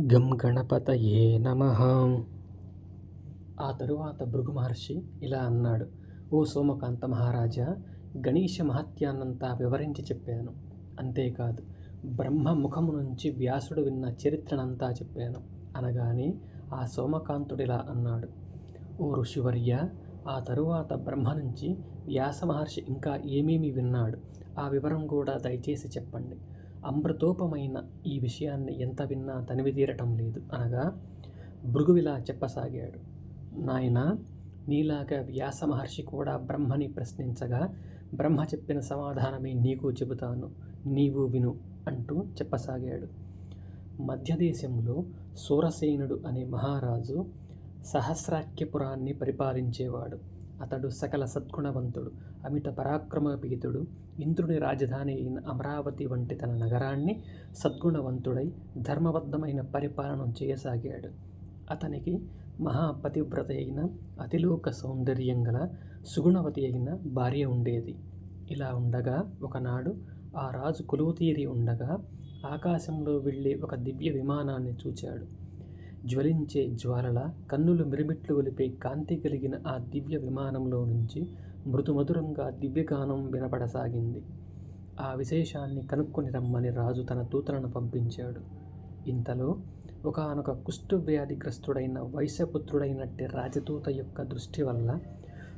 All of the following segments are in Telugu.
గం గణపతయే నమ. ఆ తరువాత భృగు మహర్షి ఇలా అన్నాడు ఓ సోమకాంత మహారాజా గణేష మహత్యాన్నంతా వివరించి చెప్పాను. అంతేకాదు బ్రహ్మ ముఖము నుంచి వ్యాసుడు విన్న చరిత్రనంతా చెప్పాను. అనగానే ఆ సోమకాంతుడిలా అన్నాడు ఓ ఋషివర్య ఆ తరువాత బ్రహ్మ నుంచి వ్యాస మహర్షి ఇంకా ఏమేమి విన్నాడు? ఆ వివరం కూడా దయచేసి చెప్పండి. అమృతోపమైన ఈ విషయాన్ని ఎంత విన్నా తనివి తీరటం లేదు. అనగా భృగువిలా చెప్పసాగాడు. నాయన నీలాగా వ్యాస మహర్షి కూడా బ్రహ్మని ప్రశ్నించగా బ్రహ్మ చెప్పిన సమాధానమే నీకు చెబుతాను నీవు విను అంటూ చెప్పసాగాడు. మధ్యదేశంలో సూరసేనుడు అనే మహారాజు సహస్రాఖ్యపురాన్ని పరిపాలించేవాడు. అతడు సకల సద్గుణవంతుడు అమిత పరాక్రమపీతుడు ఇంద్రుని రాజధాని అయిన అమరావతి వంటి తన నగరాన్ని సద్గుణవంతుడై ధర్మబద్ధమైన పరిపాలన చేయసాగాడు. అతనికి మహాపతివ్రత అయిన అతిలోక సౌందర్యం గల సుగుణవతి అయిన భార్య ఉండేది. ఇలా ఉండగా ఒకనాడు ఆ రాజు కొలువుతీరి ఉండగా ఆకాశంలో వెళ్ళే ఒక దివ్య విమానాన్ని చూచాడు. జ్వలించే జ్వాలల కన్నులు మిరమిట్లు ఒలిపే కాంతి కలిగిన ఆ దివ్య విమానంలో నుంచి మృదుమధురంగా దివ్యగానం వినపడసాగింది. ఆ విశేషాన్ని కనుక్కొని రమ్మని రాజు తన దూతలను పంపించాడు. ఇంతలో ఒకనొక కుష్ఠవ్యాధిగ్రస్తుడైన వైశ్యపుత్రుడైనట్టి రాజదూత యొక్క దృష్టి వల్ల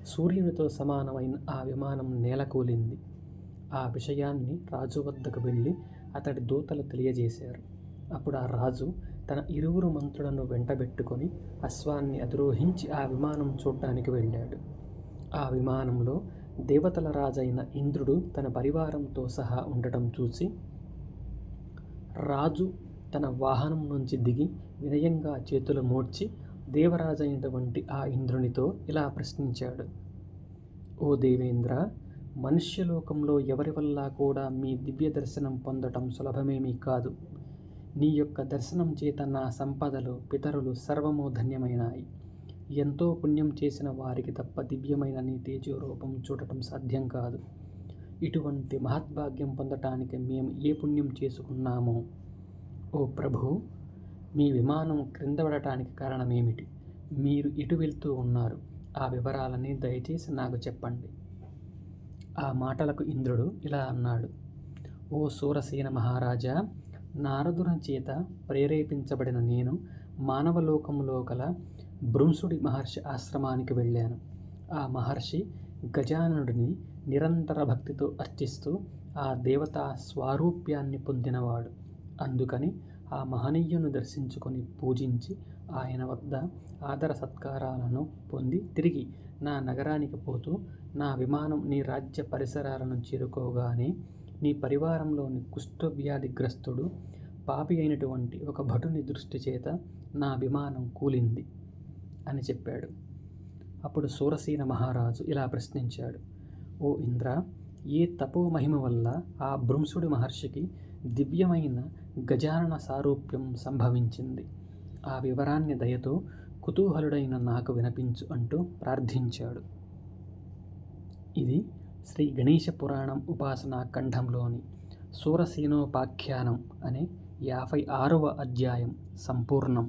సూర్యునితో సమానమైన ఆ విమానం నేలకూలింది. ఆ విషయాన్ని రాజు వద్దకు వెళ్ళి అతడి దూతలు తెలియజేశారు. అప్పుడు ఆ రాజు తన ఇరువురు మంత్రులను వెంటబెట్టుకొని అశ్వాన్ని అధిరోహించి ఆ విమానం చూడ్డానికి వెళ్ళాడు. ఆ విమానంలో దేవతల రాజైన ఇంద్రుడు తన పరివారంతో సహా ఉండటం చూసి రాజు తన వాహనం నుంచి దిగి వినయంగా చేతులు మోడ్చి దేవరాజైనటువంటి ఆ ఇంద్రునితో ఇలా ప్రశ్నించాడు. ఓ దేవేంద్ర మనుష్యలోకంలో ఎవరి వల్ల కూడా మీ దివ్య దర్శనం పొందటం సులభమేమీ కాదు. నీ యొక్క దర్శనం చేత నా సంపదలు పితరులు సర్వము ధన్యమైనాయి. ఎంతో పుణ్యం చేసిన వారికి తప్ప దివ్యమైన నీ తేజోరూపం చూడటం సాధ్యం కాదు. ఇటువంటి మహద్భాగ్యం పొందటానికి మేము ఏ పుణ్యం చేసుకున్నామో? ఓ ప్రభు మీ విమానం క్రింద పడటానికి కారణమేమిటి? మీరు ఇటు వెళ్తూ ఉన్నారు. ఆ వివరాలని దయచేసి నాకు చెప్పండి. ఆ మాటలకు ఇంద్రుడు ఇలా అన్నాడు. ఓ సూరసేన మహారాజా నారదుని చేత ప్రేరేపించబడిన నేను మానవలోకంలో గల భృంసుడి మహర్షి ఆశ్రమానికి వెళ్ళాను. ఆ మహర్షి గజాననుడిని నిరంతర భక్తితో అర్చిస్తూ ఆ దేవతా స్వారూప్యాన్ని పొందినవాడు. అందుకని ఆ మహనీయును దర్శించుకొని పూజించి ఆయన వద్ద ఆదర సత్కారాలను పొంది తిరిగి నా నగరానికి పోతూ నా విమానం నీ రాజ్య పరిసరాలను చేరుకోగానే నీ పరివారంలోని కుష్ఠవ్యాధిగ్రస్తుడు పాపి అయినటువంటి ఒక భటుని దృష్టి చేత నా అభిమానం కూలింది అని చెప్పాడు. అప్పుడు సూరసీన మహారాజు ఇలా ప్రశ్నించాడు. ఓ ఇంద్ర ఏ తపో మహిమ వల్ల ఆ భృంసుడి మహర్షికి దివ్యమైన గజానన సారూప్యం సంభవించింది? ఆ వివరాన్ని దయతో కుతూహలుడైన నాకు వినపించు అంటూ ప్రార్థించాడు. ఇది శ్రీ గణేష పురాణం ఉపాసనా ఖండంలోని సూరసేనోపాఖ్యానం అనే యాభై ఆరవ అధ్యాయం సంపూర్ణం.